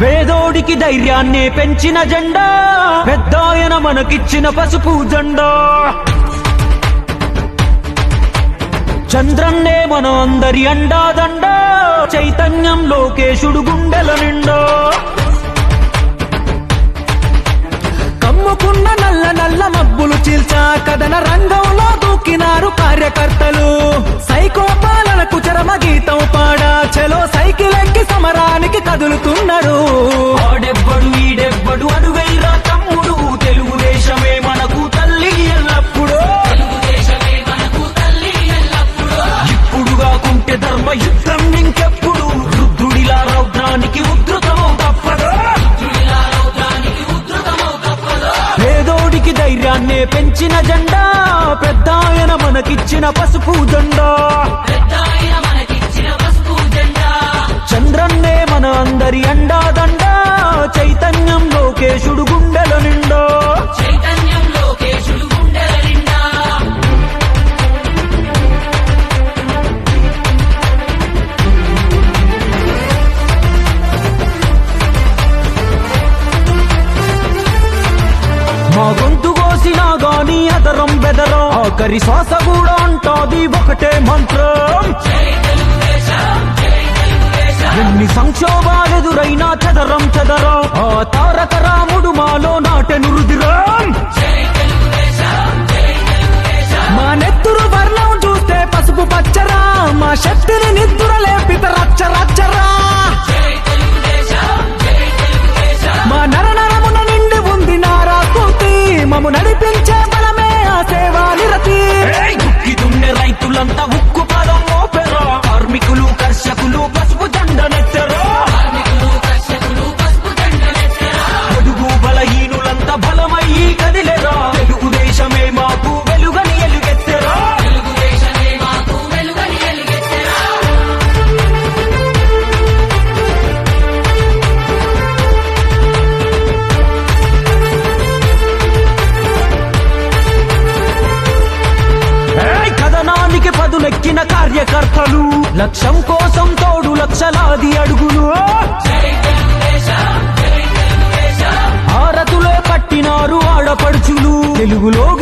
పేదోడికి ధైర్యాన్నే పెంచిన జెండా పెద్దాయన మనకిచ్చిన పసుపు జెండా. చంద్రన్నే మన అందరి అండాదండ చైతన్యం లోకేశుడు గుండెల నిండా. కమ్ముకున్న నల్ల నల్ల మబ్బులు చీల్చా కథన రంగం కార్యకర్తలు సైకో పాలనకు చరమ గీతం పాడా చలో సైకిల్ ఎక్కి సమరానికి కదులుతున్నారు. ధైర్యాన్నే పెంచిన జెండా పెద్దాయన మనకిచ్చిన పసుపు జెండా. చంద్రన్నే మన అందరి అండాదండ చైతన్యం లోకేశుడు గుండెల నిండా. మా గొంతు కోసినా గాని అదరం బెదరం. ఆఖరి శ్వాస కూడా అంటాది ఒకటే మంత్రం. ఎన్ని సంక్షోభాలు ఎదురైనా చదరం చదరం. ఆ తారక రాముడు మాలో నాటెను రుదిరం మా నెత్తురు వర్ణం చూస్తే పసుపు పచ్చరా మా శక్తిని నిద్ర లేపిత రచ్చ రచ్చరా. మమ్ము నడిపి కార్యకర్తలు లక్ష్యం కోసం తోడు లక్షలాది అడుగులు. హారతులే పట్టినారు ఆడపడుచులు. తెలుగులో